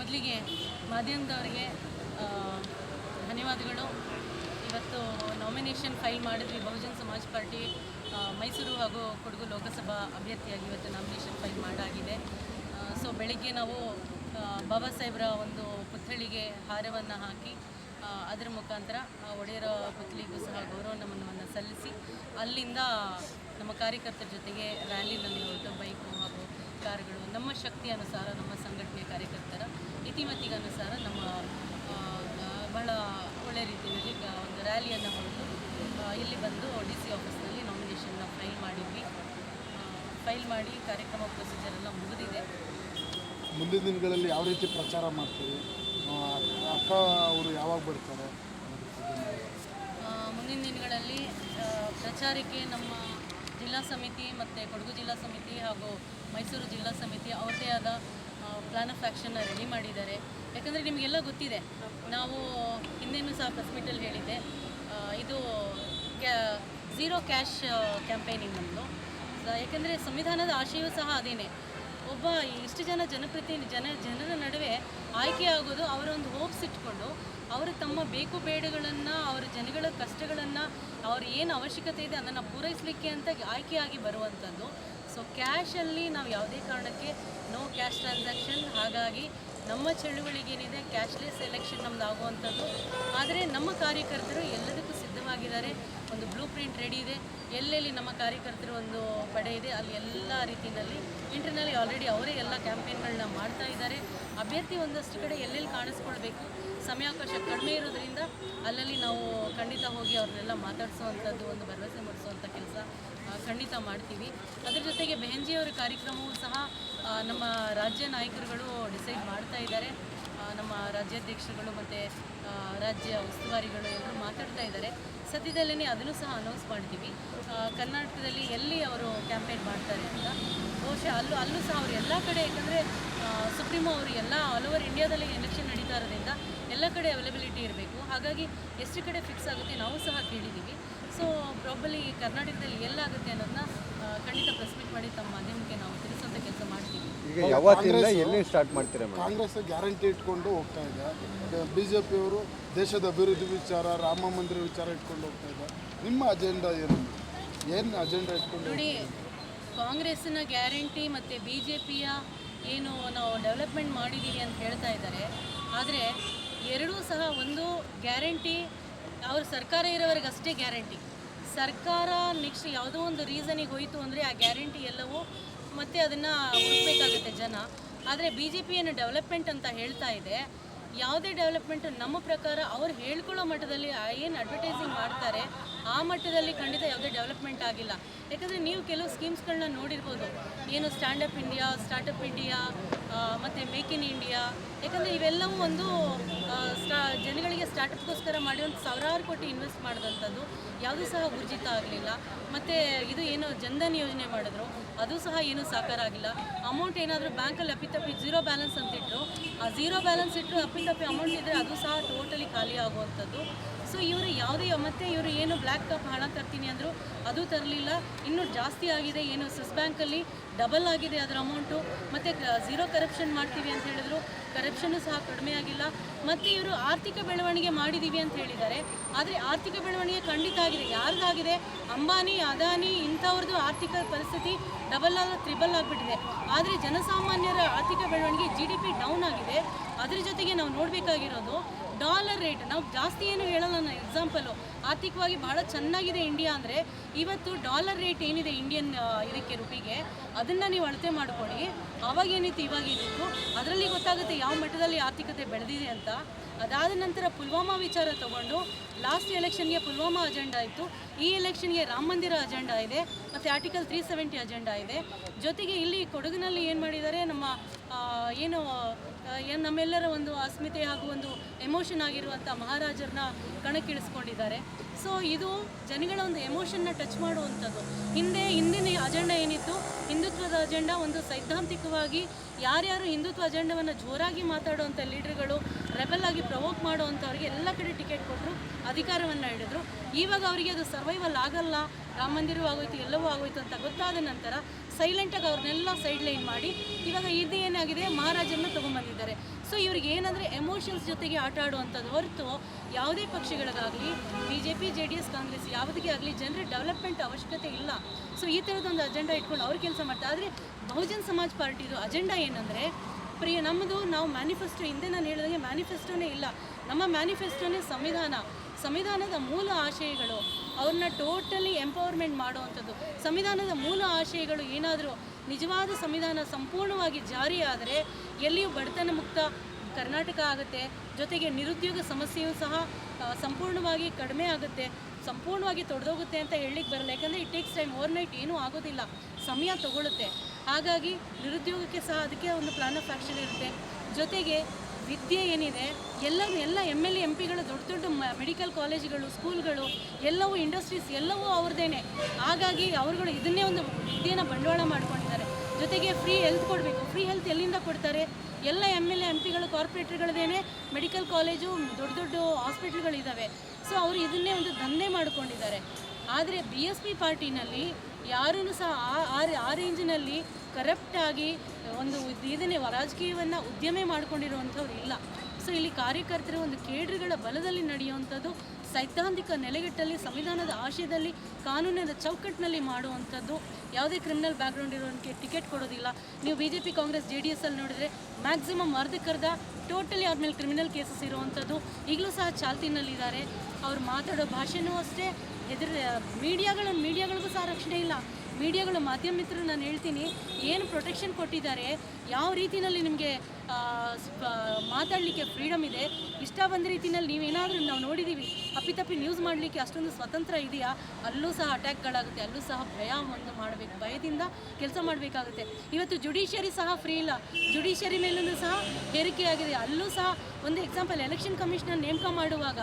ಮೊದಲಿಗೆ ಮಾಧ್ಯಮದವರಿಗೆ ಧನ್ಯವಾದಗಳು. ಇವತ್ತು ನಾಮಿನೇಷನ್ ಫೈಲ್ ಮಾಡಿದ್ವಿ ಬಹುಜನ್ ಸಮಾಜ್ ಪಾರ್ಟಿ ಮೈಸೂರು ಹಾಗೂ ಕೊಡಗು ಲೋಕಸಭಾ ಅಭ್ಯರ್ಥಿಯಾಗಿ ಇವತ್ತು ನಾಮಿನೇಷನ್ ಫೈಲ್ ಮಾಡಾಗಿದೆ. ಸೊ ಬೆಳಗ್ಗೆ ನಾವು ಬಾಬಾ ಸಾಹೇಬ್ರ ಒಂದು ಪುತ್ಥಳಿಗೆ ಹಾರವನ್ನು ಹಾಕಿ ಅದರ ಮುಖಾಂತರ ಒಡೆಯರ ಪುತ್ಲಿಗೂ ಸಹ ಗೌರವ ನಮನವನ್ನು ಸಲ್ಲಿಸಿ, ಅಲ್ಲಿಂದ ನಮ್ಮ ಕಾರ್ಯಕರ್ತರ ಜೊತೆಗೆ ರ್ಯಾಲಿನಲ್ಲಿ ಹೊರಟು ಬೈಕು ಹಾಗೂ ಕಾರ್ಗಳು ನಮ್ಮ ಶಕ್ತಿ ಅನುಸಾರ ನಮ್ಮ ಸಂಘಟನೆ ಕಾರ್ಯಕರ್ತರ ಇತಿಮಿತಿಗೆ ನಮ್ಮ ಬಹಳ ಒಳ್ಳೆಯ ರೀತಿಯಲ್ಲಿ ಒಂದು ರ್ಯಾಲಿಯನ್ನು ಹೊರಟು ಇಲ್ಲಿ ಬಂದು ಡಿ ಸಿ ಆಫೀಸ್ನಲ್ಲಿ ನಾಮಿನೇಷನ್ನ ಫೈಲ್ ಮಾಡಿದ್ವಿ. ಫೈಲ್ ಮಾಡಿ ಕಾರ್ಯಕ್ರಮ ಪ್ರೊಸೀಜರ್ ಎಲ್ಲ ಮುಗಿದಿದೆ. ಮುಂದಿನ ದಿನಗಳಲ್ಲಿ ಯಾವ ರೀತಿ ಪ್ರಚಾರ ಮಾಡ್ತೀವಿ ಅಕ್ಕ ಅವರು ಯಾವಾಗ ಬರ್ತಾರೆ? ಮುಂದಿನ ದಿನಗಳಲ್ಲಿ ಪ್ರಚಾರಕ್ಕೆ ನಮ್ಮ ಜಿಲ್ಲಾ ಸಮಿತಿ ಮತ್ತು ಕೊಡಗು ಜಿಲ್ಲಾ ಸಮಿತಿ ಹಾಗೂ ಮೈಸೂರು ಜಿಲ್ಲಾ ಸಮಿತಿ ಅವರದೇ ಆದ ಪ್ಲಾನ್ ಆಫ್ ಆ್ಯಕ್ಷನ್ನ ರೆಡಿ ಮಾಡಿದ್ದಾರೆ. ಯಾಕಂದರೆ ನಿಮಗೆಲ್ಲ ಗೊತ್ತಿದೆ, ನಾವು ಹಿಂದೆನೂ ಸಹ ಮೀಟಲ್ಲಿ ಹೇಳಿದ್ದೆ. ಇದು ಕ್ಯಾ ಝೀರೋ ಕ್ಯಾಶ್ ಕ್ಯಾಂಪೇನಿಂಗ್ ನಮ್ಮದು ಯಾಕಂದರೆ ಸಂವಿಧಾನದ ಆಶಯವೂ ಸಹ ಅದೇನೆ. ಒಬ್ಬ ಇಷ್ಟು ಜನ ಜನಪ್ರತಿನಿಧಿ ಜನ, ಜನರ ನಡುವೆ ಆಯ್ಕೆ ಆಗೋದು ಅವರ ಒಂದು ಹೋಪ್ಸ್ ಇಟ್ಕೊಂಡು, ಅವರು ತಮ್ಮ ಬೇಕು ಬೇಡಗಳನ್ನು, ಅವರ ಜನಗಳ ಕಷ್ಟಗಳನ್ನು, ಅವ್ರ ಏನು ಅವಶ್ಯಕತೆ ಇದೆ ಅದನ್ನು ಪೂರೈಸಲಿಕ್ಕೆ ಅಂತ ಆಯ್ಕೆಯಾಗಿ ಬರುವಂಥದ್ದು ಸೊ ಕ್ಯಾಶಲ್ಲಿ ನಾವು ಯಾವುದೇ ಕಾರಣಕ್ಕೆ ನೋ ಕ್ಯಾಶ್ ಟ್ರಾನ್ಸಾಕ್ಷನ್ ಹಾಗಾಗಿ ನಮ್ಮ ಚಳುವಳಿಗೇನಿದೆ ಕ್ಯಾಶ್ಲೆಸ್ ಎಲೆಕ್ಷನ್ ನಮ್ದು ಆಗುವಂಥದ್ದು. ಆದರೆ ನಮ್ಮ ಕಾರ್ಯಕರ್ತರು ಎಲ್ಲದಕ್ಕೂ ಸಿದ್ಧವಾಗಿದ್ದಾರೆ. ಒಂದು ಬ್ಲೂ ಪ್ರಿಂಟ್ ರೆಡಿ ಇದೆ. ಎಲ್ಲೆಲ್ಲಿ ನಮ್ಮ ಕಾರ್ಯಕರ್ತರು ಒಂದು ಪಡೆ ಇದೆ, ಅಲ್ಲಿ ಎಲ್ಲ ರೀತಿಯಲ್ಲಿ ಇಂಟರ್ನಲ್ಲಿ ಆಲ್ರೆಡಿ ಅವರೇ ಎಲ್ಲ ಕ್ಯಾಂಪೇನ್ಗಳನ್ನ ಮಾಡ್ತಾ ಇದ್ದಾರೆ. ಅಭ್ಯರ್ಥಿ ಒಂದಷ್ಟು ಕಡೆ ಎಲ್ಲೆಲ್ಲಿ ಕಾಣಿಸ್ಕೊಳ್ಬೇಕು? ಸಮಯಾವಕಾಶ ಕಡಿಮೆ ಇರೋದ್ರಿಂದ ಅಲ್ಲಲ್ಲಿ ನಾವು ಖಂಡಿತ ಹೋಗಿ ಅವ್ರನ್ನೆಲ್ಲ ಮಾತಾಡಿಸುವಂಥದ್ದು, ಒಂದು ಭರವಸೆ ಮೂಡಿಸುವಂಥ ಕೆಲಸ ಖಂಡಿತ ಮಾಡ್ತೀವಿ. ಅದರ ಜೊತೆಗೆ ಬೆಹೆಂಜಿಯವರ ಕಾರ್ಯಕ್ರಮವೂ ಸಹ ನಮ್ಮ ರಾಜ್ಯ ನಾಯಕರುಗಳು ಡಿಸೈಡ್ ಮಾಡ್ತಾ ಇದ್ದಾರೆ. ನಮ್ಮ ರಾಜ್ಯಾಧ್ಯಕ್ಷರುಗಳು ಮತ್ತು ರಾಜ್ಯ ಉಸ್ತುವಾರಿಗಳು ಎಲ್ಲರೂ ಮಾತಾಡ್ತಾ ಇದ್ದಾರೆ. ಸದ್ಯದಲ್ಲೇ ಅದನ್ನು ಸಹ ಅನೌನ್ಸ್ ಮಾಡ್ತೀವಿ. ಕರ್ನಾಟಕದಲ್ಲಿ ಎಲ್ಲಿ ಅವರು ಕ್ಯಾಂಪೇನ್ ಮಾಡ್ತಾರೆ ಅಂತ. ಬಹುಶಃ ಅಲ್ಲೂ ಅಲ್ಲೂ ಸಹ ಅವರು ಎಲ್ಲ ಕಡೆ, ಯಾಕಂದರೆ ಸುಪ್ರೀಮೋ ಅವರು ಎಲ್ಲ ಆಲ್ ಓವರ್ ಇಂಡಿಯಾದಲ್ಲಿ ಎಲೆಕ್ಷನ್ ನಡೀತಾ ಇರೋದ್ರಿಂದ ಎಲ್ಲ ಕಡೆ ಅವೈಲಬಿಲಿಟಿ ಇರಬೇಕು. ಹಾಗಾಗಿ ಎಷ್ಟು ಕಡೆ ಫಿಕ್ಸ್ ಆಗುತ್ತೆ ನಾವು ಸಹ ಕೇಳಿದ್ದೀವಿ. ಸೊ ಪ್ರಾಬಲಿ ಕರ್ನಾಟಕದಲ್ಲಿ ಎಲ್ಲಾಗುತ್ತೆ ಅನ್ನೋದನ್ನ ಖಂಡಿತ ಪ್ರೆಸ್ಮಿಟ್ ಮಾಡಿ ತಮ್ಮ ಮಾಧ್ಯಮಕ್ಕೆ ನಾವು ತಿಳಿಸುವಂಥ ಕೆಲಸ ಮಾಡ್ತೀವಿ. ಈಗ ಯಾವತ್ತಿಂದ ಎಲ್ಲಿ ಸ್ಟಾರ್ಟ್ ಮಾಡ್ತೀರಾ ಕಾಂಗ್ರೆಸ್ ಗ್ಯಾರಂಟಿ ಇಟ್ಕೊಂಡು ಹೋಗ್ತಾ ಇದೆ. ಬಿ ಜೆ ಪಿಯವರು ದೇಶದ ಅಭಿವೃದ್ಧಿ ವಿಚಾರ ರಾಮ ಮಂದಿರ ವಿಚಾರ ಇಟ್ಕೊಂಡು ಹೋಗ್ತಾ ಇದೆ. ನಿಮ್ಮ ಅಜೆಂಡಾ ಏನು? ಏನು ಅಜೆಂಡಾ ಇಟ್ಕೊಂಡು ನೋಡಿ ಕಾಂಗ್ರೆಸ್ನ ಗ್ಯಾರಂಟಿ ಮತ್ತು ಬಿ ಜೆ ಪಿಯ ಏನು ನಾವು ಡೆವಲಪ್ಮೆಂಟ್ ಮಾಡಿದ್ದೀವಿ ಅಂತ ಹೇಳ್ತಾ ಇದ್ದಾರೆ. ಆದರೆ ಎರಡೂ ಸಹ ಒಂದು ಗ್ಯಾರಂಟಿ ಅವ್ರ ಸರ್ಕಾರ ಇರೋವರೆಗೆ ಅಷ್ಟೇ ಗ್ಯಾರಂಟಿ ಸರ್ಕಾರ ನೆಕ್ಸ್ಟ್ ಯಾವುದೋ ಒಂದು ರೀಸನಿಗೆ ಹೋಯಿತು ಅಂದರೆ ಆ ಗ್ಯಾರಂಟಿ ಎಲ್ಲವೂ ಮತ್ತೆ ಅದನ್ನು ಹುಡುಕ್ಬೇಕಾಗುತ್ತೆ ಜನ. ಆದರೆ ಬಿ ಜೆ ಪಿಯನ್ನು ಡೆವಲಪ್ಮೆಂಟ್ ಅಂತ ಹೇಳ್ತಾ ಇದೆ. ಯಾವುದೇ ಡೆವಲಪ್ಮೆಂಟ್ ನಮ್ಮ ಪ್ರಕಾರ ಅವ್ರು ಹೇಳ್ಕೊಳ್ಳೋ ಮಟ್ಟದಲ್ಲಿ ಏನು ಅಡ್ವರ್ಟೈಸಿಂಗ್ ಮಾಡ್ತಾರೆ, ಆ ಮಟ್ಟದಲ್ಲಿ ಖಂಡಿತ ಯಾವುದೇ ಡೆವಲಪ್ಮೆಂಟ್ ಆಗಿಲ್ಲ. ಯಾಕಂದರೆ ನೀವು ಕೆಲವು ಸ್ಕೀಮ್ಸ್ಗಳನ್ನ ನೋಡಿರ್ಬೋದು. ಏನು ಸ್ಟ್ಯಾಂಡಪ್ ಇಂಡಿಯಾ ಸ್ಟಾರ್ಟಪ್ ಇಂಡಿಯಾ ಮತ್ತು ಮೇಕ್ ಇನ್ ಇಂಡಿಯಾ ಯಾಕಂದರೆ ಇವೆಲ್ಲವೂ ಒಂದು ಸ್ಟಾ, ಜನಗಳಿಗೆ ಸ್ಟಾರ್ಟಪ್ಗೋಸ್ಕರ ಮಾಡಿ ಒಂದು ಸಾವಿರಾರು ಕೋಟಿ ಇನ್ವೆಸ್ಟ್ ಮಾಡಿದಂಥದ್ದು. ಯಾವುದೂ ಸಹ ಊರ್ಜಿತ ಆಗಲಿಲ್ಲ. ಮತ್ತು ಇದು ಏನು ಜನ್ಧನ್ ಯೋಜನೆ ಮಾಡಿದ್ರು, ಅದು ಸಹ ಏನೂ ಸಾಕಾರ ಆಗಿಲ್ಲ. ಅಮೌಂಟ್ ಏನಾದರೂ ಬ್ಯಾಂಕಲ್ಲಿ ಅಪ್ಪಿತಪ್ಪಿ ಜೀರೋ ಬ್ಯಾಲೆನ್ಸ್ ಅಂತ ಇಟ್ಟರು ಆ ಝೀರೋ ಬ್ಯಾಲೆನ್ಸ್ ಇಟ್ಟರು ಅಪ್ಪಿತಪ್ಪಿ ಅಮೌಂಟ್ ಇದ್ದರೆ ಅದು ಸಹ ಟೋಟಲಿ ಖಾಲಿ ಆಗುವಂಥದ್ದು. ಸೊ ಇವರು ಯಾವುದೇ, ಮತ್ತೆ ಇವರು ಏನು ಬ್ಲ್ಯಾಕ್ ಕಪ್ ಹಣ ತರ್ತೀನಿ ಅಂದರು ಅದು ತರಲಿಲ್ಲ. ಇನ್ನೂ ಜಾಸ್ತಿ ಆಗಿದೆ ಏನು ಸ್ವಿಸ್ ಬ್ಯಾಂಕಲ್ಲಿ ಡಬಲ್ ಆಗಿದೆ ಅದರ ಅಮೌಂಟು ಮತ್ತು ಝೀರೋ ಕರಪ್ಷನ್ ಮಾಡ್ತೀವಿ ಅಂತ ಹೇಳಿದ್ರು. ಕರಪ್ಷನ್ನು ಸಹ ಕಡಿಮೆ ಆಗಿಲ್ಲ. ಮತ್ತು ಇವರು ಆರ್ಥಿಕ ಬೆಳವಣಿಗೆ ಮಾಡಿದ್ದೀವಿ ಅಂತ ಹೇಳಿದ್ದಾರೆ. ಆದರೆ ಆರ್ಥಿಕ ಬೆಳವಣಿಗೆ ಖಂಡಿತ ಆಗಿದೆ. ಯಾರ್ದಾಗಿದೆ? ಅಂಬಾನಿ, ಅದಾನಿ ಇಂಥವ್ರದ್ದು ಆರ್ಥಿಕ ಪರಿಸ್ಥಿತಿ ಡಬಲ್ ಆಗ ತ್ರಿಬಲ್ ಆಗಿಬಿಟ್ಟಿದೆ. ಆದರೆ ಜನಸಾಮಾನ್ಯರ ಆರ್ಥಿಕ ಬೆಳವಣಿಗೆ ಜಿ ಡಿ ಪಿ ಡೌನ್ ಆಗಿದೆ. ಅದ್ರ ಜೊತೆಗೆ ನಾವು ನೋಡಬೇಕಾಗಿರೋದು ಡಾಲರ್ ರೇಟ್, ನಾವು ಜಾಸ್ತಿ ಏನು ಹೇಳಲ್ಲ, ನಾನು ಎಕ್ಸಾಂಪಲು ಆರ್ಥಿಕವಾಗಿ ಬಹಳ ಚೆನ್ನಾಗಿದೆ ಇಂಡಿಯಾ ಅಂದರೆ, ಇವತ್ತು ಡಾಲರ್ ರೇಟ್ ಏನಿದೆ ಇಂಡಿಯನ್ ಇದಕ್ಕೆ ರುಪಿಗೆ, ಅದನ್ನು ನೀವು ಅಳತೆ ಮಾಡ್ಕೊಳ್ಳಿ. ಅವಾಗ ಏನಿತ್ತು, ಇವಾಗ ಏನಿತ್ತು? ಅದರಲ್ಲಿ ಗೊತ್ತಾಗುತ್ತೆ ಯಾವ ಮಟ್ಟದಲ್ಲಿ ಆರ್ಥಿಕತೆ ಬೆಳೆದಿದೆ ಅಂತ. ಅದಾದ ನಂತರ ಪುಲ್ವಾಮಾ ವಿಚಾರ ತಗೊಂಡು ಲಾಸ್ಟ್ ಎಲೆಕ್ಷನ್ಗೆ ಪುಲ್ವಾಮಾ ಅಜೆಂಡಾ ಇತ್ತು. ಈ ಎಲೆಕ್ಷನ್ಗೆ ರಾಮ ಮಂದಿರ ಅಜೆಂಡಾ ಇದೆ, ಮತ್ತು ಆರ್ಟಿಕಲ್ ತ್ರೀ ಸೆವೆಂಟಿ ಅಜೆಂಡಾ ಇದೆ. ಜೊತೆಗೆ ಇಲ್ಲಿ ಕೊಡಗಿನಲ್ಲಿ ಏನು ಮಾಡಿದ್ದಾರೆ, ನಮ್ಮ ಏನು ನಮ್ಮೆಲ್ಲರ ಒಂದು ಅಸ್ಮಿತೆ ಹಾಗೂ ಒಂದು ಎಮೋಷನ್ ಆಗಿರುವಂಥ ಮಹಾರಾಜರನ್ನ ಕಣಕ್ಕಿಳಿಸ್ಕೊಂಡಿದ್ದಾರೆ. ಸೊ ಇದು ಜನಗಳ ಒಂದು ಎಮೋಷನ್ನ ಟಚ್ ಮಾಡುವಂಥದ್ದು. ಹಿಂದೆ ಹಿಂದಿನ ಅಜೆಂಡ ಏನಿತ್ತು? ಹಿಂದುತ್ವದ ಅಜೆಂಡ ಒಂದು ಸೈದ್ಧಾಂತಿಕವಾಗಿ ಯಾರ್ಯಾರು ಹಿಂದುತ್ವ ಅಜೆಂಡವನ್ನು ಜೋರಾಗಿ ಮಾತಾಡುವಂಥ ಲೀಡರ್ಗಳು ರೆಬಲ್ ಆಗಿ ಪ್ರವೋಕ್ ಮಾಡುವಂಥವ್ರಿಗೆ ಎಲ್ಲ ಕಡೆ ಟಿಕೆಟ್ ಕೊಟ್ಟರು, ಅಧಿಕಾರವನ್ನು ಹಿಡಿದ್ರು. ಇವಾಗ ಅವರಿಗೆ ಅದು ಸರ್ವೈವಲ್ ಆಗಲ್ಲ, ರಾಮ ಮಂದಿರವೂ ಆಗೋಯ್ತು, ಎಲ್ಲವೂ ಆಗೋಯ್ತು ಅಂತ ಗೊತ್ತಾದ ನಂತರ ಸೈಲೆಂಟಾಗಿ ಅವ್ರನ್ನೆಲ್ಲ ಸೈಡ್ ಲೈನ್ ಮಾಡಿ ಇವಾಗ ಇದು ಏನಾಗಿದೆ, ಮಹಾರಾಜರನ್ನ ತೊಗೊಂಬಂದಿದ್ದಾರೆ ಸೊ ಇವ್ರಿಗೆ ಏನಂದರೆ ಎಮೋಷನ್ಸ್ ಜೊತೆಗೆ ಆಟ ಆಡುವಂಥದ್ದು ಹೊರತು ಯಾವುದೇ ಪಕ್ಷಗಳಿಗಾಗಲಿ B J P J D S Congress ಯಾವುದಕ್ಕೆ ಆಗಲಿ ಜನರ ಡೆವಲಪ್ಮೆಂಟ್ ಅವಶ್ಯಕತೆ ಇಲ್ಲ. ಸೊ ಈ ಥರದೊಂದು ಅಜೆಂಡಾ ಇಟ್ಕೊಂಡು ಅವ್ರು ಕೆಲಸ ಮಾಡ್ತಾರೆ. ಆದರೆ ಬಹುಜನ್ ಸಮಾಜ್ ಪಾರ್ಟಿದು ಅಜೆಂಡಾ ಏನಂದರೆ ಪ್ರಿಯ, ನಮ್ಮದು ನಾವು ಮ್ಯಾನಿಫೆಸ್ಟೋ, ಹಿಂದೆ ನಾನು ಹೇಳಿದಂಗೆ ಮ್ಯಾನಿಫೆಸ್ಟೋನೇ ಇಲ್ಲ. ನಮ್ಮ ಮ್ಯಾನಿಫೆಸ್ಟೋನೇ ಸಂವಿಧಾನ. ಸಂವಿಧಾನದ ಮೂಲ ಆಶಯಗಳು, ಅವ್ರನ್ನ ಟೋಟಲಿ ಎಂಪವರ್ಮೆಂಟ್ ಮಾಡುವಂಥದ್ದು. ಸಂವಿಧಾನದ ಮೂಲ ಆಶಯಗಳು ಏನಾದರೂ ನಿಜವಾದ ಸಂವಿಧಾನ ಸಂಪೂರ್ಣವಾಗಿ ಜಾರಿಯಾದರೆ ಎಲ್ಲಿಯೂ ಬಡತನ ಮುಕ್ತ ಕರ್ನಾಟಕ ಆಗುತ್ತೆ. ಜೊತೆಗೆ ನಿರುದ್ಯೋಗ ಸಮಸ್ಯೆಯೂ ಸಹ ಸಂಪೂರ್ಣವಾಗಿ ಕಡಿಮೆ ಆಗುತ್ತೆ. ಸಂಪೂರ್ಣವಾಗಿ ತೊಡೆದೋಗುತ್ತೆ ಅಂತ ಹೇಳಲಿಕ್ಕೆ ಬರಲ್ಲ. ಯಾಕಂದರೆ it takes time overnight ಏನೂ ಆಗೋದಿಲ್ಲ. ಸಮಯ ತಗೊಳುತ್ತೆ. ಹಾಗಾಗಿ ನಿರುದ್ಯೋಗಕ್ಕೆ ಸಹ ಅದಕ್ಕೆ ಒಂದು ಪ್ಲಾನ್ ಆಫ್ ಆ್ಯಕ್ಷನ್ ಇರುತ್ತೆ. ಜೊತೆಗೆ ವಿದ್ಯೆ ಏನಿದೆ ಎಲ್ಲ ಎಲ್ಲ ಎಂ ಎಲ್ ಎ ಎಂ ಪಿಗಳು ದೊಡ್ಡ ದೊಡ್ಡ ಮೆಡಿಕಲ್ ಕಾಲೇಜುಗಳು ಸ್ಕೂಲ್ಗಳು ಎಲ್ಲವೂ ಇಂಡಸ್ಟ್ರೀಸ್ ಎಲ್ಲವೂ ಅವ್ರದ್ದೇನೆ ಹಾಗಾಗಿ ಅವರುಗಳು ಇದನ್ನೇ ಒಂದು ವಿದ್ಯೆನ ಬಂಡವಾಳ ಮಾಡ್ಕೊಂಡಿದ್ದಾರೆ. ಜೊತೆಗೆ ಫ್ರೀ ಹೆಲ್ತ್ ಕೊಡಬೇಕು. ಫ್ರೀ ಹೆಲ್ತ್ ಎಲ್ಲಿಂದ ಕೊಡ್ತಾರೆ? ಎಲ್ಲ ಎಂ ಎಲ್ ಎ ಎಂ ಪಿಗಳು ಕಾರ್ಪೊರೇಟ್ರ್ಗಳದೇನೆ ಮೆಡಿಕಲ್ ಕಾಲೇಜು ದೊಡ್ಡ ದೊಡ್ಡ ಹಾಸ್ಪಿಟ್ಲ್ಗಳಿದ್ದಾವೆ ಸೊ ಅವರು ಇದನ್ನೇ ಒಂದು ದಂಧೆ ಮಾಡಿಕೊಂಡಿದ್ದಾರೆ. ಆದರೆ ಬಿ ಎಸ್ ಪಿ ಪಾರ್ಟಿನಲ್ಲಿ ಯಾರೂ ಸಹ ಆ- ಆ ರೇಂಜಿನಲ್ಲಿ ಕರಪ್ಟಾಗಿ ಒಂದು ಇದ್- ಇದನ್ನೇ ರಾಜಕೀಯವನ್ನು ಉದ್ಯಮೆ ಮಾಡಿಕೊಂಡಿರುವಂಥವ್ರು ಇಲ್ಲ. ಸೊ ಇಲ್ಲಿ ಕಾರ್ಯಕರ್ತರು ಒಂದು ಕೇಡ್ರಿಗಳ ಬಲದಲ್ಲಿ ನಡೆಯುವಂಥದ್ದು, ಸೈದ್ಧಾಂತಿಕ ನೆಲೆಗಟ್ಟಲ್ಲಿ, ಸಂವಿಧಾನದ ಆಶಯದಲ್ಲಿ, ಕಾನೂನಿನ ಚೌಕಟ್ಟಿನಲ್ಲಿ ಮಾಡುವಂಥದ್ದು, ಯಾವುದೇ ಕ್ರಿಮಿನಲ್ ಬ್ಯಾಕ್ಗ್ರೌಂಡ್ ಇರೋರಿಗೆ ಟಿಕೆಟ್ ಕೊಡೋದಿಲ್ಲ. ನೀವು B J P Congress J D S ಅಲ್ಲಿ ನೋಡಿದರೆ ಮ್ಯಾಕ್ಸಿಮಮ್ ಅರ್ಧಕ್ಕರ್ಧ ಟೋಟಲಿ ಅವ್ರ ಮೇಲೆ ಕ್ರಿಮಿನಲ್ ಕೇಸಸ್ ಇರುವಂಥದ್ದು. ಈಗಲೂ ಸಹ ಚಾಲ್ತಿನಲ್ಲಿದ್ದಾರೆ. ಅವ್ರು ಮಾತಾಡೋ ಭಾಷೆನೂ ಅಷ್ಟೇ ಎದುರು ಮೀಡಿಯಾಗಳು, ಮೀಡಿಯಾಗಳಿಗೂ ಸಹ ರಕ್ಷಣೆ ಇಲ್ಲ. ಮೀಡಿಯಾಗಳು, ಮಾಧ್ಯಮ ಮಿತ್ರರು ನಾನು ಹೇಳ್ತೀನಿ, ಏನು ಪ್ರೊಟೆಕ್ಷನ್ ಕೊಟ್ಟಿದ್ದಾರೆ, ಯಾವ ರೀತಿಯಲ್ಲಿ ನಿಮಗೆ ಮಾತಾಡಲಿಕ್ಕೆ ಫ್ರೀಡಮ್ ಇದೆ, ಇಷ್ಟ ಬಂದ ರೀತಿಯಲ್ಲಿ ನೀವೇನಾದರೂ ನಾವು ನೋಡಿದ್ದೀವಿ ಅಪ್ಪಿತಪ್ಪಿ ನ್ಯೂಸ್ ಮಾಡಲಿಕ್ಕೆ ಅಷ್ಟೊಂದು ಸ್ವತಂತ್ರ ಇದೆಯಾ? ಅಲ್ಲೂ ಸಹ ಅಟ್ಯಾಕ್ಗಳಾಗುತ್ತೆ ಅಲ್ಲೂ ಸಹ ಭಯ ಒಂದು ಮಾಡಬೇಕು, ಭಯದಿಂದ ಕೆಲಸ ಮಾಡಬೇಕಾಗುತ್ತೆ. ಇವತ್ತು ಜುಡಿಷಿಯರಿ ಸಹ ಫ್ರೀ ಇಲ್ಲ. ಜುಡಿಷಿಯರಿ ಮೇಲೂ ಸಹ ಹೇರಿಕೆಯಾಗಿದೆ. ಅಲ್ಲೂ ಸಹ ಒಂದು ಎಕ್ಸಾಂಪಲ್ ಎಲೆಕ್ಷನ್ ಕಮಿಷನರ್ ನೇಮಕ ಮಾಡುವಾಗ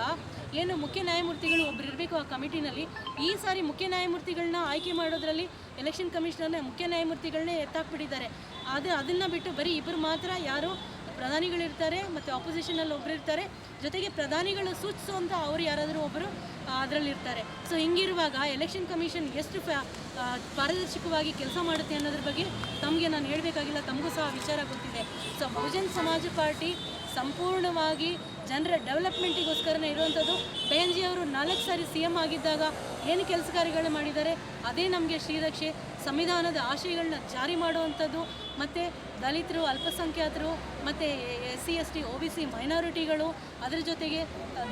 ಏನು ಮುಖ್ಯ ನ್ಯಾಯಮೂರ್ತಿಗಳು ಒಬ್ರು ಇರಬೇಕು ಆ ಕಮಿಟಿನಲ್ಲಿ, ಈ ಸಾರಿ ಮುಖ್ಯ ನ್ಯಾಯಮೂರ್ತಿಗಳನ್ನ ಆಯ್ಕೆ ಮಾಡೋದ್ರಲ್ಲಿ ಎಲೆಕ್ಷನ್ ಕಮಿಷನರ್ನೇ ಮುಖ್ಯ ನ್ಯಾಯಮೂರ್ತಿಗಳನ್ನೇ ಎತ್ತಾಕ್ಬಿಟ್ಟಿದ್ದಾರೆ. ಆದರೆ ಅದನ್ನು ಬಿಟ್ಟು ಬರೀ ಇಬ್ಬರು ಮಾತ್ರ ಯಾರು ಪ್ರಧಾನಿಗಳಿರ್ತಾರೆ ಮತ್ತು ಆಪೋಸಿಷನಲ್ಲಿ ಒಬ್ಬರು ಇರ್ತಾರೆ. ಜೊತೆಗೆ ಪ್ರಧಾನಿಗಳು ಸೂಚಿಸುವಂಥ ಅವರು ಯಾರಾದರೂ ಒಬ್ಬರು ಅದರಲ್ಲಿರ್ತಾರೆ. ಸೊ ಹಿಂಗಿರುವಾಗ ಎಲೆಕ್ಷನ್ ಕಮಿಷನ್ ಎಷ್ಟು ಪಾರದರ್ಶಕವಾಗಿ ಕೆಲಸ ಮಾಡುತ್ತೆ ಅನ್ನೋದ್ರ ಬಗ್ಗೆ ತಮಗೆ ನಾನು ಹೇಳಬೇಕಾಗಿಲ್ಲ, ತಮಗೂ ಸಹ ವಿಚಾರ ಗೊತ್ತಿದೆ. ಸೊ ಬಹುಜನ್ ಸಮಾಜ ಪಾರ್ಟಿ ಸಂಪೂರ್ಣವಾಗಿ ಜನರ ಡೆವಲಪ್ಮೆಂಟಿಗೋಸ್ಕರನೇ ಇರುವಂಥದ್ದು. ಅವರು ನಾಲ್ಕು ಸಾರಿ ಸಿ ಎಂ ಆಗಿದ್ದಾಗ ಏನು ಕೆಲಸ ಕಾರ್ಯಗಳನ್ನ ಮಾಡಿದ್ದಾರೆ, ಅದೇ ನಮಗೆ ಶ್ರೀರಕ್ಷೆ, ಸಂವಿಧಾನದ ಆಶಯಗಳನ್ನ ಜಾರಿ ಮಾಡುವಂಥದ್ದು. ಮತ್ತು ದಲಿತರು, ಅಲ್ಪಸಂಖ್ಯಾತರು, ಮತ್ತು S C S T O B C ಮೈನಾರಿಟಿಗಳು, ಅದರ ಜೊತೆಗೆ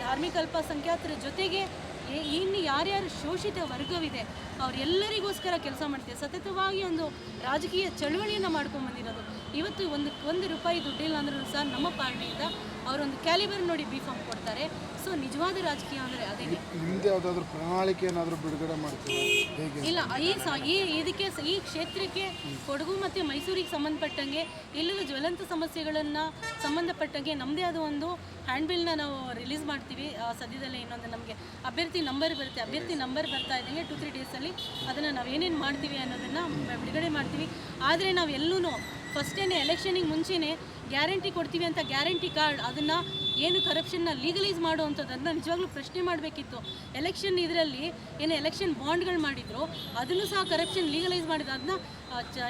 ಧಾರ್ಮಿಕ ಅಲ್ಪಸಂಖ್ಯಾತರ ಜೊತೆಗೆ ಇನ್ನು ಯಾರ್ಯಾರು ಶೋಷಿತ ವರ್ಗವಿದೆ, ಅವರೆಲ್ಲರಿಗೋಸ್ಕರ ಕೆಲಸ ಮಾಡ್ತೀವಿ ಸತತವಾಗಿ ಒಂದು ರಾಜಕೀಯ ಚಳುವಳಿಯನ್ನು ಮಾಡ್ಕೊಂಡು ಬಂದಿರೋದು. ಇವತ್ತು ಒಂದು ಒಂದು ರೂಪಾಯಿ ದುಡ್ಡಿಲ್ಲ ಅಂದ್ರೂ ಸಹ ನಮ್ಮ ಪಾರ್ಟಿಯಿಂದ ಅವರೊಂದು ಕ್ಯಾಲಿಬರ್ ನೋಡಿ ಬಿ ಫಾರ್ಮ್ ಕೊಡ್ತಾರೆ. ಸೊ ನಿಜವಾದ ರಾಜಕೀಯ ಅಂದರೆ ಅದೇ ಹಿಂದೆ ಯಾವುದಾದ್ರೂ ಪ್ರಣಾಳಿಕೆ ಏನಾದರೂ ಬಿಡುಗಡೆ ಮಾಡ್ತೀವಿ ಇಲ್ಲ ಈ ಈ ಇದಕ್ಕೆ ಈ ಕ್ಷೇತ್ರಕ್ಕೆ ಕೊಡಗು ಮತ್ತು ಮೈಸೂರಿಗೆ ಸಂಬಂಧಪಟ್ಟಂಗೆ ಇಲ್ಲಿರುವ ಜ್ವಲಂತ ಸಮಸ್ಯೆಗಳನ್ನು ಸಂಬಂಧಪಟ್ಟಂಗೆ ನಮ್ಮದೇ ಆದ ಒಂದು ಹ್ಯಾಂಡ್ಬಿಲ್ನ ನಾವು ರಿಲೀಸ್ ಮಾಡ್ತೀವಿ. ಆ, ಸದ್ಯದಲ್ಲೇ ಇನ್ನೊಂದು ನಮಗೆ ಅಭ್ಯರ್ಥಿ ನಂಬರ್ ಬರುತ್ತೆ. ಅಭ್ಯರ್ಥಿ ನಂಬರ್ ಬರ್ತಾ ಇದ್ದಂಗೆ ಟು ತ್ರೀ ಡೇಸಲ್ಲಿ ಅದನ್ನು ನಾವು ಏನೇನು ಮಾಡ್ತೀವಿ ಅನ್ನೋದನ್ನು ಬಿಡುಗಡೆ ಮಾಡ್ತೀವಿ. ಆದರೆ ನಾವು ಎಲ್ಲೂ ಫಸ್ಟೇನೆ ಎಲೆಕ್ಷನಿಗೆ ಮುಂಚೆನೇ ಗ್ಯಾರಂಟಿ ಕೊಡ್ತೀವಿ ಅಂತ ಗ್ಯಾರಂಟಿ ಕಾರ್ಡ್, ಅದನ್ನು ಏನು ಕರಪ್ಷನ್ನ ಲೀಗಲೈಸ್ ಮಾಡುವಂಥದ್ದನ್ನು ನಿಜವಾಗ್ಲೂ ಪ್ರಶ್ನೆ ಮಾಡಬೇಕಿತ್ತು. ಎಲೆಕ್ಷನ್ ಇದರಲ್ಲಿ ಏನು ಎಲೆಕ್ಷನ್ ಬಾಂಡ್ಗಳು ಮಾಡಿದ್ರು, ಅದನ್ನು ಸಹ ಕರಪ್ಷನ್ ಲೀಗಲೈಸ್ ಮಾಡಿದ ಅದನ್ನ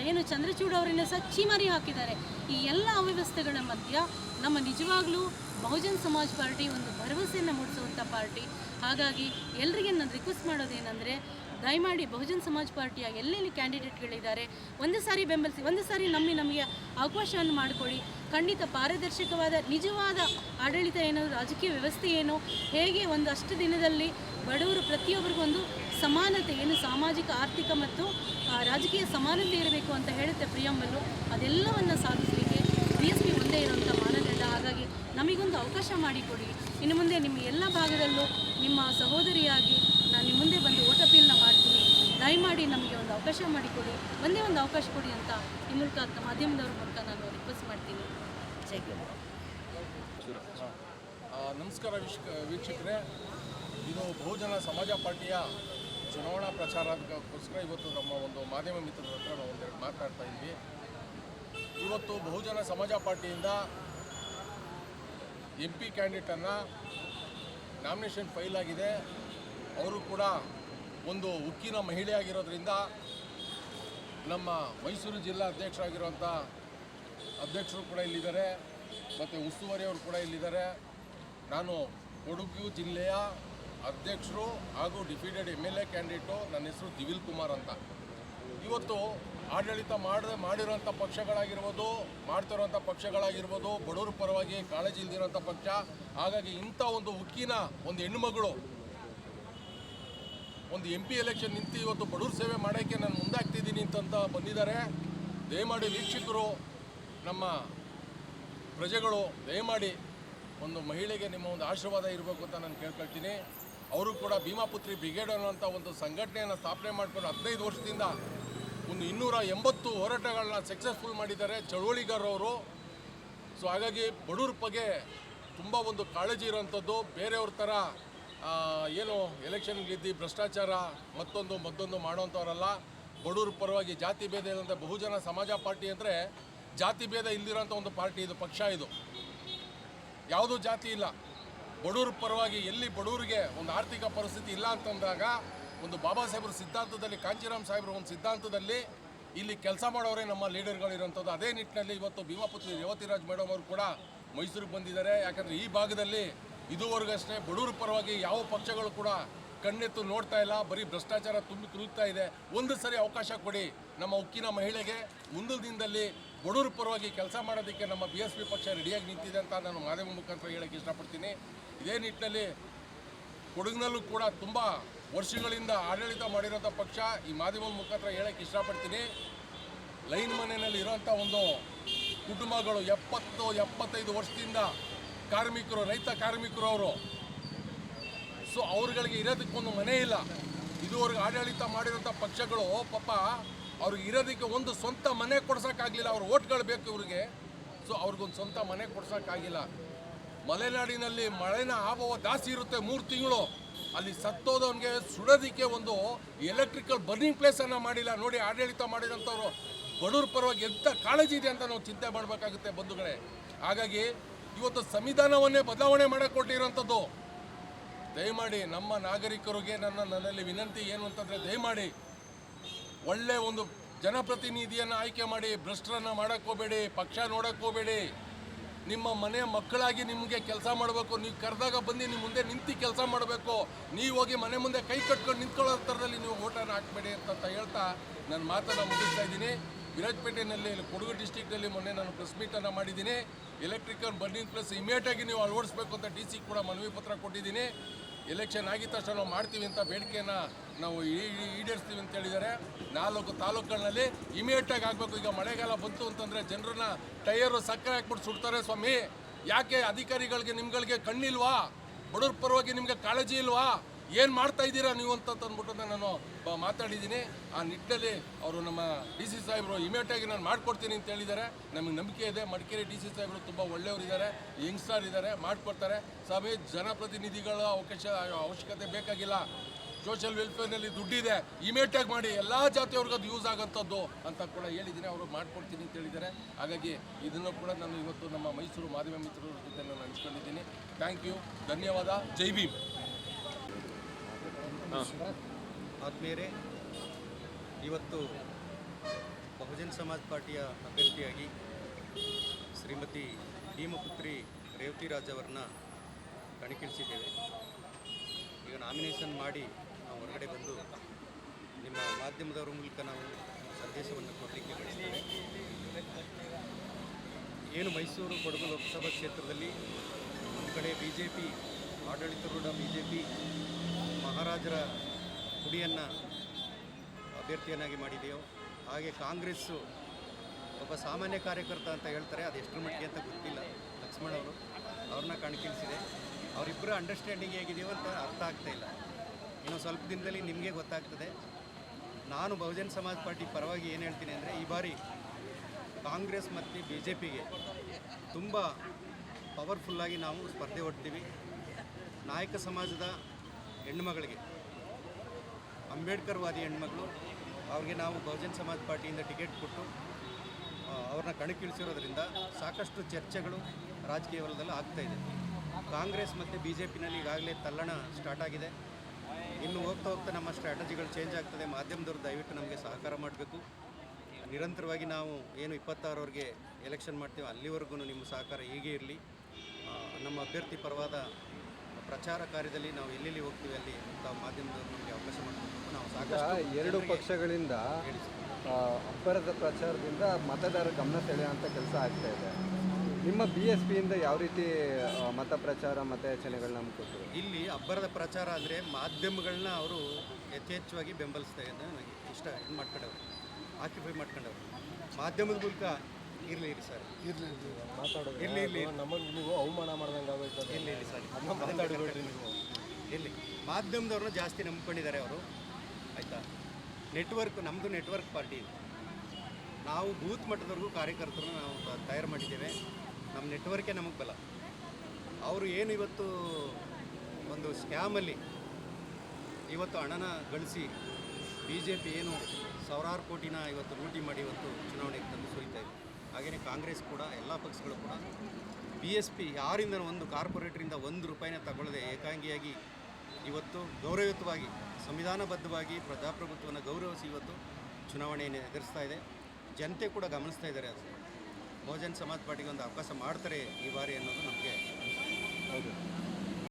ಏನು ಚಂದ್ರಚೂಡ್ ಅವರನ್ನ ಸಹ ಚೀಮಾರಿ ಹಾಕಿದ್ದಾರೆ. ಈ ಎಲ್ಲ ಅವ್ಯವಸ್ಥೆಗಳ ಮಧ್ಯ ನಮ್ಮ ನಿಜವಾಗ್ಲೂ ಬಹುಜನ್ ಸಮಾಜ್ ಪಾರ್ಟಿ ಒಂದು ಭರವಸೆಯನ್ನು ಮೂಡಿಸುವಂಥ ಪಾರ್ಟಿ. ಹಾಗಾಗಿ ಎಲ್ರಿಗೆ ನಾನು ರಿಕ್ವೆಸ್ಟ್ ಮಾಡೋದೇನೆಂದರೆ, ದಯಮಾಡಿ ಬಹುಜನ್ ಸಮಾಜ್ ಪಾರ್ಟಿಯ ಎಲ್ಲೆಲ್ಲಿ ಕ್ಯಾಂಡಿಡೇಟ್ಗಳಿದ್ದಾರೆ ಒಂದು ಸಾರಿ ಬೆಂಬಲಿಸಿ, ಒಂದು ಸಾರಿ ನಂಬಿ ನಮಗೆ ಅವಕಾಶವನ್ನು ಮಾಡಿಕೊಡಿ ಖಂಡಿತ ಪಾರದರ್ಶಕವಾದ, ನಿಜವಾದ ಆಡಳಿತ ಏನೋ, ರಾಜಕೀಯ ವ್ಯವಸ್ಥೆ ಏನೋ, ಹೇಗೆ ಒಂದು ಅಷ್ಟು ದಿನದಲ್ಲಿ ಬಡವರು ಪ್ರತಿಯೊಬ್ಬರಿಗೊಂದು ಸಮಾನತೆ ಏನು ಸಾಮಾಜಿಕ, ಆರ್ಥಿಕ ಮತ್ತು ರಾಜಕೀಯ ಸಮಾನತೆ ಇರಬೇಕು ಅಂತ ಹೇಳುತ್ತೆ ಪ್ರಿಯಂಬಲು ಅದೆಲ್ಲವನ್ನು ಸಾಧಿಸಲಿಕ್ಕೆ ಬಿ ಎಸ್ ಪಿ ಒಂದೇ ಇರುವಂಥ ಮಾನದಂಡ. ಹಾಗಾಗಿ ನಮಗೊಂದು ಅವಕಾಶ ಮಾಡಿಕೊಡಿ. ಇನ್ನು ಮುಂದೆ ನಿಮ್ಮ ಎಲ್ಲ ಭಾಗದಲ್ಲೂ ನಿಮ್ಮ ಸಹೋದರಿಯಾಗಿ ನಾನು ನಿಮ್ಮ ಮುಂದೆ ಬಂದು ಓಟ್ ಅಪೀಲ್ನ ಮಾಡ್ತೀನಿ. ದಯಮಾಡಿ ನಮಗೆ ಒಂದು ಅವಕಾಶ ಮಾಡಿಕೊಡಿ. ಒಂದೇ ಒಂದು ಅವಕಾಶ ಕೊಡಿ ಅಂತ ಈ ಮೂಲಕ ಮಾಧ್ಯಮದವ್ರ ಮೂಲಕ ನಾನು ರಿಕ್ವೆಸ್ಟ್ ಮಾಡ್ತೀನಿ. ನಮಸ್ಕಾರ ವೀಕ್ಷ ವೀಕ್ಷಕರೇ. ಇದು ಬಹುಜನ ಸಮಾಜ ಪಾರ್ಟಿಯ ಚುನಾವಣಾ ಪ್ರಚಾರಕ್ಕೋಸ್ಕರ ಇವತ್ತು ನಮ್ಮ ಒಂದು ಮಾಧ್ಯಮ ಮಿತ್ರರ ಹತ್ರ ನಾವು ಒಂದೆರಡು ಮಾತಾಡ್ತಾ ಇದ್ವಿ. ಇವತ್ತು ಬಹುಜನ ಸಮಾಜ ಪಾರ್ಟಿಯಿಂದ ಎಂ ಪಿ ಕ್ಯಾಂಡಿಡೇಟನ್ನು ನಾಮಿನೇಷನ್ ಫೈಲ್ ಆಗಿದೆ. ಅವರು ಕೂಡ ಒಂದು ಉಕ್ಕಿನ ಮಹಿಳೆಯಾಗಿರೋದ್ರಿಂದ ನಮ್ಮ ಮೈಸೂರು ಜಿಲ್ಲಾ ಅಧ್ಯಕ್ಷರಾಗಿರುವಂಥ ಅಧ್ಯಕ್ಷರು ಕೂಡ ಇಲ್ಲಿದ್ದಾರೆ, ಮತ್ತು ಉಸ್ತುವಾರಿಯವರು ಕೂಡ ಇಲ್ಲಿದ್ದಾರೆ. ನಾನು ಕೊಡಗು ಜಿಲ್ಲೆಯ ಅಧ್ಯಕ್ಷರು ಹಾಗೂ defeated M L A candidate ನನ್ನ ಹೆಸರು ದಿವಿಲ್ ಕುಮಾರ್ ಅಂತ. ಇವತ್ತು ಆಡಳಿತ ಮಾಡ ಮಾಡಿರೋಂಥ ಪಕ್ಷಗಳಾಗಿರ್ಬೋದು ಮಾಡ್ತಿರೋಂಥ ಪಕ್ಷಗಳಾಗಿರ್ಬೋದು, ಬಡವರ ಪರವಾಗಿ ಕಾಳಜಿ ಇಲ್ದಿರೋಂಥ ಪಕ್ಷ, ಹಾಗಾಗಿ ಇಂಥ ಒಂದು ಉಕ್ಕಿನ ಒಂದು ಹೆಣ್ಣುಮಗಳು, ಒಂದು ಎಂ ಪಿ ಎಲೆಕ್ಷನ್ ನಿಂತು ಇವತ್ತು ಬಡವ್ರ ಸೇವೆ ಮಾಡೋಕ್ಕೆ ನಾನು ಮುಂದಾಗ್ತಿದ್ದೀನಿ ಅಂತಂತ ಬಂದಿದ್ದಾರೆ. ದಯಮಾಡಿ ವೀಕ್ಷಕರು ನಮ್ಮ ಪ್ರಜೆಗಳು ದಯಮಾಡಿ ಒಂದು ಮಹಿಳೆಗೆ ನಿಮ್ಮ ಒಂದು ಆಶೀರ್ವಾದ ಇರಬೇಕು ಅಂತ ನಾನು ಕೇಳ್ಕೊಳ್ತೀನಿ. ಅವರು ಕೂಡ ಭೀಮಾಪುತ್ರಿ ಬ್ರಿಗೇಡ್ ಅನ್ನುವಂಥ ಒಂದು ಸಂಘಟನೆಯನ್ನು ಸ್ಥಾಪನೆ ಮಾಡಿಕೊಂಡು ಹದಿನೈದು ವರ್ಷದಿಂದ ಒಂದು ಇನ್ನೂರ ಎಂಬತ್ತು ಹೋರಾಟಗಳನ್ನ ಸಕ್ಸಸ್ಫುಲ್ ಮಾಡಿದ್ದಾರೆ ಚಳುವಳಿಗಾರವರು ಸೊ ಹಾಗಾಗಿ ಬಡವ್ರ ಬಗ್ಗೆ ತುಂಬ ಒಂದು ಕಾಳಜಿ ಇರೋವಂಥದ್ದು. ಬೇರೆಯವ್ರ ಥರ ಏನು ಎಲೆಕ್ಷನ್ ಗೆದ್ದು ಭ್ರಷ್ಟಾಚಾರ ಮತ್ತೊಂದು ಮತ್ತೊಂದು ಮಾಡೋವಂಥವ್ರಲ್ಲ. ಬಡವ್ರ ಪರವಾಗಿ ಜಾತಿ ಭೇದ ಇಲ್ಲದಂಥ ಬಹುಜನ ಸಮಾಜ ಪಾರ್ಟಿ ಅಂದರೆ ಜಾತಿ ಭೇದ ಇಲ್ಲಿರೋಂಥ ಒಂದು ಪಾರ್ಟಿ ಇದು, ಪಕ್ಷ ಇದು. ಯಾವುದೂ ಜಾತಿ ಇಲ್ಲ. ಬಡವ್ರ ಪರವಾಗಿ ಎಲ್ಲಿ ಬಡವರಿಗೆ ಒಂದು ಆರ್ಥಿಕ ಪರಿಸ್ಥಿತಿ ಇಲ್ಲ ಅಂತಂದಾಗ ಒಂದು ಬಾಬಾ ಸಾಹೇಬ್ರ ಸಿದ್ಧಾಂತದಲ್ಲಿ ಕಾಂಚಿರಾಮ್ ಸಾಹೇಬ್ರ ಒಂದು ಸಿದ್ಧಾಂತದಲ್ಲಿ ಇಲ್ಲಿ ಕೆಲಸ ಮಾಡೋರೇ ನಮ್ಮ ಲೀಡರ್ಗಳಿರೋಂಥದ್ದು ಅದೇ ನಿಟ್ಟಿನಲ್ಲಿ ಇವತ್ತು ಭೀಮಾಪುತ್ರಿ ರೇವತಿರಾಜ್ ಮೇಡಮ್ ಅವರು ಕೂಡ ಮೈಸೂರಿಗೆ ಬಂದಿದ್ದಾರೆ. ಯಾಕಂದರೆ ಈ ಭಾಗದಲ್ಲಿ ಇದುವರೆಗಷ್ಟೇ ಬಡವ್ರ ಪರವಾಗಿ ಯಾವ ಪಕ್ಷಗಳು ಕೂಡ ಕಣ್ಣೆತ್ತು ನೋಡ್ತಾ ಇಲ್ಲ. ಬರೀ ಭ್ರಷ್ಟಾಚಾರ ತುಂಬಿ ತುರುಗ್ತಾ ಇದೆ. ಒಂದು ಸರಿ ಅವಕಾಶ ಕೊಡಿ ನಮ್ಮ ಉಕ್ಕಿನ ಮಹಿಳೆಗೆ. ಮುಂದಿನ ದಿನದಲ್ಲಿ ಬಡವ್ರ ಪರವಾಗಿ ಕೆಲಸ ಮಾಡೋದಕ್ಕೆ ನಮ್ಮ ಬಿ ಎಸ್ ಪಿ ಪಕ್ಷ ರೆಡಿಯಾಗಿ ನಿಂತಿದೆ ಅಂತ ನಾನು ಮಾಧ್ಯಮ ಮುಖಾಂತರ ಹೇಳೋಕ್ಕೆ ಇಷ್ಟಪಡ್ತೀನಿ. ಇದೇ ನಿಟ್ಟಿನಲ್ಲಿ ಕೊಡಗಿನಲ್ಲೂ ಕೂಡ ತುಂಬ ವರ್ಷಗಳಿಂದ ಆಡಳಿತ ಮಾಡಿರೋಂಥ ಪಕ್ಷ ಈ ಮಾಧ್ಯಮ ಮುಖಾಂತರ ಹೇಳೋಕ್ಕೆ ಇಷ್ಟಪಡ್ತೀನಿ. ಲೈನ್ ಮನೆಯಲ್ಲಿ ಇರೋಂಥ ಒಂದು ಕುಟುಂಬಗಳು ಎಪ್ಪತ್ತು, ಎಪ್ಪತ್ತೈದು ವರ್ಷದಿಂದ ಕಾರ್ಮಿಕರು, ರೈತ ಕಾರ್ಮಿಕರು ಅವರು. ಸೊ ಅವ್ರುಗಳಿಗೆ ಇರೋದಕ್ಕೊಂದು ಮನೆ ಇಲ್ಲ. ಇದುವರೆಗೆ ಆಡಳಿತ ಮಾಡಿರೋಂಥ ಪಕ್ಷಗಳು, ಪಾಪ ಅವ್ರಿಗೆ ಇರೋದಕ್ಕೆ ಒಂದು ಸ್ವಂತ ಮನೆ ಕೊಡ್ಸೋಕ್ಕಾಗಲಿಲ್ಲ, ಅವ್ರ ಓಟ್ಗಳು ಬೇಕು ಇವ್ರಿಗೆ. ಸೊ ಅವ್ರಿಗೊಂದು ಸ್ವಂತ ಮನೆ ಕೊಡ್ಸೋಕ್ಕಾಗಿಲ್ಲ. ಮಲೆನಾಡಿನಲ್ಲಿ ಮಳೆನ ಆಭವ ಜಾಸ್ತಿ ಇರುತ್ತೆ ಮೂರು ತಿಂಗಳು. ಅಲ್ಲಿ ಸತ್ತೋದವನಿಗೆ ಸುಡೋದಕ್ಕೆ ಒಂದು ಎಲೆಕ್ಟ್ರಿಕಲ್ ಬರ್ನಿಂಗ್ ಪ್ಲೇಸನ್ನು ಮಾಡಿಲ್ಲ. ನೋಡಿ ಆಡಳಿತ ಮಾಡಿದಂಥವ್ರು, ಬಡವ್ರ ಪರವಾಗಿ ಎಂಥ ಕಾಳಜಿ ಇದೆ ಅಂತ ನಾವು ಚಿಂತೆ ಮಾಡಬೇಕಾಗುತ್ತೆ ಬಂಧುಗಳೇ. ಹಾಗಾಗಿ ಇವತ್ತು ಸಂವಿಧಾನವನ್ನೇ ಬದಲಾವಣೆ ಮಾಡೋಕ್ಕೊಟ್ಟಿರೋಂಥದ್ದು ದಯಮಾಡಿ ನಮ್ಮ ನಾಗರಿಕರಿಗೆ ನನ್ನ ನನ್ನಲ್ಲಿ ವಿನಂತಿ ಏನು ಅಂತಂದರೆ ದಯಮಾಡಿ ಒಳ್ಳೆ ಒಂದು ಜನಪ್ರತಿನಿಧಿಯನ್ನು ಆಯ್ಕೆ ಮಾಡಿ, ಭ್ರಷ್ಟರನ್ನು ಮಾಡೋಕ್ಕೋಗಬೇಡಿ ಪಕ್ಷ ನೋಡೋಕ್ಕೋಗಬೇಡಿ ನಿಮ್ಮ ಮನೆ ಮಕ್ಕಳಾಗಿ ನಿಮಗೆ ಕೆಲಸ ಮಾಡಬೇಕು, ನೀವು ಕರೆದಾಗ ಬಂದು ನಿಮ್ಮ ಮುಂದೆ ನಿಂತು ಕೆಲಸ ಮಾಡಬೇಕು, ನೀವು ಹೋಗಿ ಮನೆ ಮುಂದೆ ಕೈ ಕಟ್ಕೊಂಡು ನಿಂತ್ಕೊಳ್ಳೋ ಥರದಲ್ಲಿ ನೀವು ಓಟನ್ನು ಹಾಕಬೇಡಿ ಅಂತ ಹೇಳ್ತಾ ನನ್ನ ಮಾತನ್ನು ಮುಗಿಸ್ತಾ ಇದ್ದೀನಿ. ವಿರಾಜಪೇಟೆಯಲ್ಲಿ ಕೊಡಗು ಡಿಸ್ಟಿಕ್ನಲ್ಲಿ ಮೊನ್ನೆ ನಾನು ಪ್ರೆಸ್ ಮೀಟನ್ನು ಮಾಡಿದ್ದೀನಿ. ಎಲೆಕ್ಟ್ರಿಕಲ್ ಬರ್ನಿಂಗ್ ಪ್ಲಸ್ ಇಮಿಡಿಯೇಟಾಗಿ ನೀವು ಅಳವಡಿಸ್ಬೇಕು ಅಂತ ಡಿ ಸಿ ಕೂಡ ಮನವಿ ಪತ್ರ ಕೊಟ್ಟಿದ್ದೀನಿ. ಎಲೆಕ್ಷನ್ ಆಗಿದ ತಕ್ಷಣ ನಾವು ಮಾಡ್ತೀವಿ ಅಂತ ಬೇಡಿಕೆಯನ್ನು ನಾವು ಈಡೇರಿಸ್ತೀವಿ ಅಂತ ಹೇಳಿದ್ದಾರೆ. ನಾಲ್ಕು ತಾಲೂಕುಗಳಲ್ಲಿ ಇಮಿಡಿಯೇಟಾಗಿ ಆಗಬೇಕು. ಈಗ ಮಳೆಗಾಲ ಬಂತು ಅಂತಂದರೆ ಜನರನ್ನ ಟೈಯರು ಸಕ್ಕರೆ ಹಾಕ್ಬಿಟ್ಟು ಸುಡ್ತಾರೆ ಸ್ವಾಮಿ. ಯಾಕೆ ಅಧಿಕಾರಿಗಳಿಗೆ ನಿಮ್ಗಳಿಗೆ ಕಣ್ಣಿಲ್ವಾ? ಬಡವ್ರ ಪರವಾಗಿ ನಿಮಗೆ ಕಾಳಜಿ ಇಲ್ವಾ? ಏನು ಮಾಡ್ತಾ ಇದ್ದೀರಾ ನೀವು ಅಂತ ಅಂದ್ಬಿಟ್ಟು ನಾನು ಮಾತಾಡಿದ್ದೀನಿ. ಆ ನಿಟ್ಟಿನಲ್ಲಿ ಅವರು ನಮ್ಮ ಡಿ ಸಿ ಸಾಹೇಬರು ಇಮಿಡಿಯೇಟಾಗಿ ನಾನು ಮಾಡಿಕೊಡ್ತೀನಿ ಅಂತ ಹೇಳಿದ್ದಾರೆ. ನಮಗೆ ನಂಬಿಕೆ ಇದೆ. ಮಡಿಕೇರಿ ಡಿ ಸಿ ಸಾಹೇಬರು ತುಂಬ ಒಳ್ಳೆಯವರಿದ್ದಾರೆ ಯಂಗ್ಸ್ಟರ್ ಇದ್ದಾರೆ, ಮಾಡಿಕೊಡ್ತಾರೆ. ಸಭೆ ಜನಪ್ರತಿನಿಧಿಗಳ ಅವಕಾಶ, ಅವಶ್ಯಕತೆ ಬೇಕಾಗಿಲ್ಲ. ಸೋಷಿಯಲ್ ವೆಲ್ಫೇರ್ನಲ್ಲಿ ದುಡ್ಡಿದೆ. ಇಮಿಡಿಯೇಟಾಗಿ ಮಾಡಿ. ಎಲ್ಲ ಜಾತಿಯವ್ರಿಗೆ ಅದು ಯೂಸ್ ಆಗೋಂಥದ್ದು ಅಂತ ಕೂಡ ಹೇಳಿದ್ದೀನಿ. ಅವರು ಮಾಡ್ಕೊಡ್ತೀನಿ ಅಂತ ಹೇಳಿದ್ದಾರೆ. ಹಾಗಾಗಿ ಇದನ್ನು ಕೂಡ ನಾನು ಇವತ್ತು ನಮ್ಮ ಮೈಸೂರು ಮಾಧ್ಯಮ ಮಿತ್ರರ ಜೊತೆ ನಾನು ಹಂಚ್ಕೊಂಡಿದ್ದೀನಿ. ಥ್ಯಾಂಕ್ ಯು ಧನ್ಯವಾದ. ಜೈ ಭೀಮ್. ಆತ್ಮೀಯರೇ, ಇವತ್ತು ಬಹುಜನ್ ಸಮಾಜ್ ಪಾರ್ಟಿಯ ಅಭ್ಯರ್ಥಿಯಾಗಿ ಶ್ರೀಮತಿ ಭೀಮಪುತ್ರಿ ರೇವತಿರಾಜ್ ಅವರನ್ನ ಕಣಕ್ಕಿಳಿಸಿದ್ದೇವೆ. ಈಗ ನಾಮಿನೇಷನ್ ಮಾಡಿ ನಾವು ಹೊರಗಡೆ ಬಂದು ನಿಮ್ಮ ಮಾಧ್ಯಮದವರ ಮೂಲಕ ನಾವು ಸಂದೇಶವನ್ನು ಕೊಡಲಿಕ್ಕೆ ಬಯಸ್ತೇವೆ ಏನು ಮೈಸೂರು ಕೊಡಗು ಲೋಕಸಭಾ ಕ್ಷೇತ್ರದಲ್ಲಿ ಒಂದು ಕಡೆ ಬಿ ಜೆ ಪಿ ಆಡಳಿತಾರೂಢ ಬಿ ಜೆ ಪಿ ಮಹಾರಾಜರ ಗುಡಿಯನ್ನು ಅಭ್ಯರ್ಥಿಯನ್ನಾಗಿ ಮಾಡಿದೆಯೋ? ಹಾಗೆ ಕಾಂಗ್ರೆಸ್ಸು ಒಬ್ಬ ಸಾಮಾನ್ಯ ಕಾರ್ಯಕರ್ತ ಅಂತ ಹೇಳ್ತಾರೆ, ಅದು ಎಷ್ಟರ ಮಟ್ಟಿಗೆ ಅಂತ ಗೊತ್ತಿಲ್ಲ. ಲಕ್ಷ್ಮಣ್ ಅವರು ಅವ್ರನ್ನ ಕಣಕ್ಕಿಳಿಸಿದೆ ಅವರಿಬ್ಬರ ಅಂಡರ್ಸ್ಟ್ಯಾಂಡಿಂಗ್ ಹೇಗಿದೆಯೋ ಅಂತ ಅರ್ಥ ಆಗ್ತಾ ಇಲ್ಲ. ಇನ್ನು ಸ್ವಲ್ಪ ದಿನದಲ್ಲಿ ನಿಮಗೆ ಗೊತ್ತಾಗ್ತದೆ. ನಾನು ಬಹುಜನ್ ಸಮಾಜ್ ಪಾರ್ಟಿ ಪರವಾಗಿ ಏನು ಹೇಳ್ತೀನಿ ಅಂದರೆ, ಈ ಬಾರಿ ಕಾಂಗ್ರೆಸ್ ಮತ್ತು ಬಿ ಜೆ ಪಿಗೆ ತುಂಬ ಪವರ್ಫುಲ್ಲಾಗಿ ನಾವು ಸ್ಪರ್ಧೆ ಹೊಡ್ತೀವಿ. ನಾಯಕ ಸಮಾಜದ ಹೆಣ್ಣುಮಗಳಿಗೆ. ಅಂಬೇಡ್ಕರ್ವಾದಿ ಹೆಣ್ಮಗಳು ಅವ್ರಿಗೆ ನಾವು ಬಹುಜನ್ ಸಮಾಜ್ ಪಾರ್ಟಿಯಿಂದ ಟಿಕೆಟ್ ಕೊಟ್ಟು ಅವ್ರನ್ನ ಕಣಕ್ಕಿಳಿಸಿರೋದ್ರಿಂದ ಸಾಕಷ್ಟು ಚರ್ಚೆಗಳು ರಾಜಕೀಯ ವಲಯದಲ್ಲಿ ಇದೆ. ಕಾಂಗ್ರೆಸ್ ಮತ್ತು ಬಿ ಜೆ ಪಿನಲ್ಲಿ ಈಗಾಗಲೇ ತಲ್ಲಣ ಸ್ಟಾರ್ಟ್ ಆಗಿದೆ. ಇನ್ನು ಹೋಗ್ತಾ ಹೋಗ್ತಾ ನಮ್ಮ ಸ್ಟ್ರಾಟಜಿಗಳು ಚೇಂಜ್ ಆಗ್ತದೆ. ಮಾಧ್ಯಮದವ್ರು ದಯವಿಟ್ಟು ನಮಗೆ ಸಹಕಾರ ಮಾಡಬೇಕು. ನಿರಂತರವಾಗಿ ನಾವು ಏನು ಇಪ್ಪತ್ತಾರವರೆಗೆ ಎಲೆಕ್ಷನ್ ಮಾಡ್ತೀವಿ ಅಲ್ಲಿವರೆಗೂ ನಿಮ್ಮ ಸಹಕಾರ ಹೀಗೆ ಇರಲಿ. ನಮ್ಮ ಅಭ್ಯರ್ಥಿ ಪರವಾದ ಪ್ರಚಾರ ಕಾರ್ಯದಲ್ಲಿ ನಾವು ಎಲ್ಲೆಲ್ಲಿ ಹೋಗ್ತೀವಿ ಅಲ್ಲಿ ಅಂತ ಮಾಧ್ಯಮದವರು ನಮಗೆ ಅವಕಾಶ ಮಾಡಿಕೊಟ್ಟು ನಾವು ಸಾಕಷ್ಟು ಎರಡು ಪಕ್ಷಗಳಿಂದ ಅಬ್ಬರದ ಪ್ರಚಾರದಿಂದ ಮತದಾರರ ಗಮನ ಸೆಳೆಯುವಂಥ ಕೆಲಸ ಆಗ್ತಾ ಇದೆ. ನಿಮ್ಮ ಬಿ ಎಸ್ ಪಿಯಿಂದ ಯಾವ ರೀತಿ ಮತ ಪ್ರಚಾರ ಮತಯಾಚನೆಗಳನ್ನ ಕೊಟ್ಟರು ಇಲ್ಲಿ ಅಬ್ಬರದ ಪ್ರಚಾರ ಅಂದರೆ ಮಾಧ್ಯಮಗಳನ್ನ ಅವರು ಯಥೇಚ್ಛವಾಗಿ ಬೆಂಬಲಿಸ್ತಾ ಇದ್ದಾರೆ. ನನಗೆ ಇಷ್ಟ ಇದು ಮಾಡ್ಕೊಂಡವ್ರು ಆಕ್ಯುಪೈ ಮಾಡ್ಕೊಂಡವ್ರು. ಮಾಧ್ಯಮದ ಮೂಲಕ ಇರಲಿ ಇರಿ ಸರ್. ಇರಲಿ ಇರಲಿ. ಇರಲಿ ನಮಗೆ ನೀವು ಅವಮಾನ ಮಾಡ್ದಂಗೆ ಆಗೋಯ್ತು ಇರಲಿ ಇರಲಿ ಸರ್. ಇರಲಿ. ಮಾಧ್ಯಮದವ್ರನ್ನ ಜಾಸ್ತಿ ನಂಬ್ಕೊಂಡಿದ್ದಾರೆ ಅವರು. ಆಯಿತಾ? ನೆಟ್ವರ್ಕ್ ನಮ್ಮದು ನೆಟ್ವರ್ಕ್ ಪಾರ್ಟಿ ಇದು. ನಾವು ಬೂತ್ ಮಟ್ಟದವರೆಗೂ ಕಾರ್ಯಕರ್ತರನ್ನ ನಾವು ತಯಾರು ಮಾಡಿದ್ದೇವೆ. ನಮ್ಮ ನೆಟ್ವರ್ಕೇ ನಮಗೆ ಬಲ. ಅವರು ಏನು ಇವತ್ತು ಒಂದು ಸ್ಕ್ಯಾಮಲ್ಲಿ ಇವತ್ತು ಹಣನ ಗಳಿಸಿ ಬಿ ಜೆ ಪಿ ಏನು ಸಾವಿರಾರು ಕೋಟಿನ ಇವತ್ತು ಲೂಟಿ ಮಾಡಿ ಇವತ್ತು ಚುನಾವಣೆಗೆ ತಂದು ಸೋಯ್ತಾ ಇದೆ ಹಾಗೆಯೇ ಕಾಂಗ್ರೆಸ್ ಕೂಡ, ಎಲ್ಲ ಪಕ್ಷಗಳು ಕೂಡ ಬಿ ಎಸ್ ಪಿ ಯಾರಿಂದ ಒಂದು ಕಾರ್ಪೊರೇಟ್ರಿಂದ ಒಂದು ರೂಪಾಯಿನ ತಗೊಳ್ಳದೆ ಏಕಾಂಗಿಯಾಗಿ ಇವತ್ತು ಗೌರವಯುತವಾಗಿ, ಸಂವಿಧಾನಬದ್ಧವಾಗಿ ಪ್ರಜಾಪ್ರಭುತ್ವವನ್ನು ಗೌರವಿಸಿ ಇವತ್ತು ಚುನಾವಣೆಯನ್ನು ಎದುರಿಸ್ತಾ ಇದೆ. ಜನತೆ ಕೂಡ ಗಮನಿಸ್ತಾ ಇದ್ದಾರೆ ಅದು. ಬಹುಜನ್ ಸಮಾಜ್ ಪಾರ್ಟಿಗೆ ಒಂದು ಅವಕಾಶ ಮಾಡ್ತಾರೆ ಈ ಬಾರಿ ಅನ್ನೋದು ನಮಗೆ ಹೌದು.